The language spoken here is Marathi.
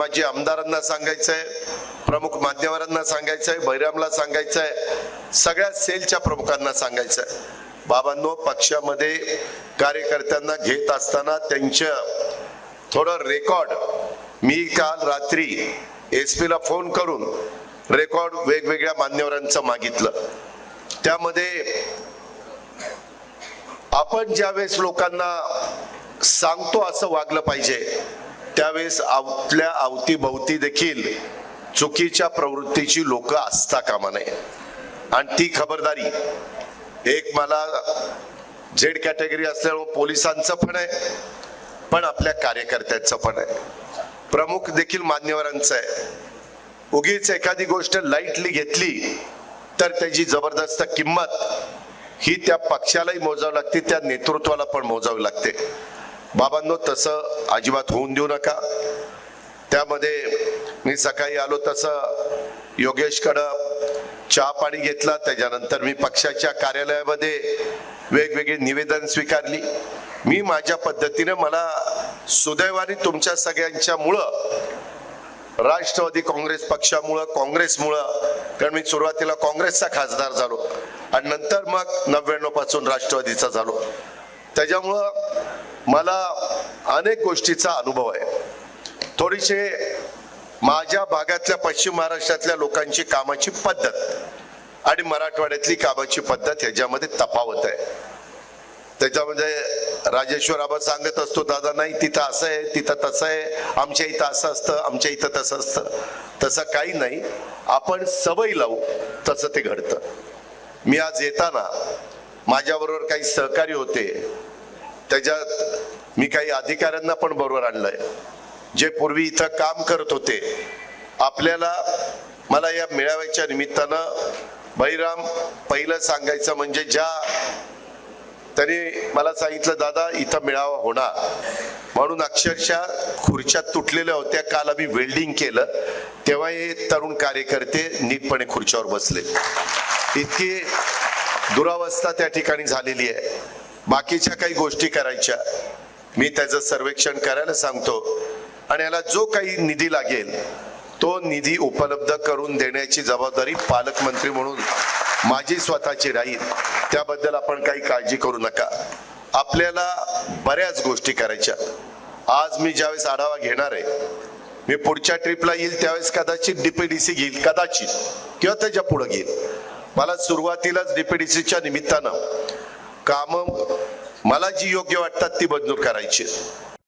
माझी आमदारांना सांगायचंय प्रमुख मान्यवरांना सांगायचंय बैरामला सांगायचंय सगळ्या सेलच्या प्रमुखांना सांगायचंय. बाबांनो पक्षामध्ये कार्यकर्त्यांना घेत असताना त्यांचं थोडं रेकॉर्ड मी काल रात्री एस ला फोन करून रेकॉर्ड वेगवेगळ्या मान्यवरांचं मागितलं. त्यामध्ये आपण ज्यावेळेस लोकांना सांगतो असं वागलं पाहिजे त्यावेळेस आपल्या अवतीभोवती देखील चुकीच्या प्रवृत्तीची लोक असता कामा नये. आणि ती खबरदारी एक मला झेड कॅटेगरी असल्यामुळे पोलिसांचं पण आहे पण आपल्या कार्यकर्त्यांचं पण आहे. प्रमुख देखील मान्यवरांचं आहे. उगीच एखादी गोष्ट लाईटली घेतली तर त्याची जबरदस्त किंमत ही त्या पक्षालाही मोजावी लागते त्या नेतृत्वाला पण मोजावी लागते. बाबांनो तसं अजिबात होऊन देऊ नका. त्यामध्ये मी सकाळी आलो तसं योगेशकडं चहा पाणी घेतला. त्याच्यानंतर मी पक्षाच्या कार्यालयामध्ये वेगवेगळी निवेदन स्वीकारली. मी माझ्या पद्धतीने मला सुदैवाने तुमच्या सगळ्यांच्या मुळं राष्ट्रवादी काँग्रेस पक्षामुळं काँग्रेसमुळं कारण मी सुरुवातीला काँग्रेसचा खासदार झालो. आणि नंतर मग नव्याण्णवपासून राष्ट्रवादीचा झालो. त्याच्यामुळं मला अनेक गोष्टीचा अनुभव आहे. थोडीशे माझ्या भागातल्या पश्चिम महाराष्ट्रातल्या लोकांची कामाची पद्धत आणि मराठवाड्यातली कामाची पद्धत ह्याच्यामध्ये तफावत आहे. त्याच्यामध्ये राजेश्वर आबा सांगत असतो दादा नाही तिथं असं आहे तिथं तसं आहे आमच्या इथं असं असतं आमच्या इथं तसं असतं. तसं काही नाही. आपण सवय लावू तसं ते घडतं. मी आज येताना माझ्याबरोबर काही सहकारी होते. त्याच्यात मी काही अधिकाऱ्यांना पण बरोबर आणलंय. जे पूर्वी इथं काम करत होते. आपल्याला मला या मेळाव्याच्या निमित्तानं बहिराम पहिलं सांगायचं म्हणजे ज्या त्याने मला सांगितलं दादा इथं मेळावा होणार. म्हणून अक्षरशः खुर्च्या तुटलेल्या होत्या. काल आम्ही वेल्डिंग केलं. तेव्हा हे तरुण कार्यकर्ते नीटपणे खुर्च्यावर बसले. इतकी दुरावस्था त्या ठिकाणी झालेली आहे. बाकीच्या काही गोष्टी करायच्या. मी त्याचं सर्वेक्षण करायला सांगतो. आणि याला जो काही निधी लागेल तो निधी उपलब्ध करून देण्याची जबाबदारी पालकमंत्री म्हणून माझी स्वतःची राहील. त्याबद्दल आपण काही काळजी करू नका. आपल्याला बऱ्याच गोष्टी करायच्या. आज मी ज्यावेळेस आढावा घेणार आहे मी पुढच्या ट्रिपला येईल त्यावेळेस कदाचित डीपीडीसी घेईल कदाचित. किंवा त्याच्या पुढे घेईल. मला सुरुवातीलाच डीपीडीसीच्या निमित्तानं काम मला जी योग्य वाटतात ती मंजूर करायची.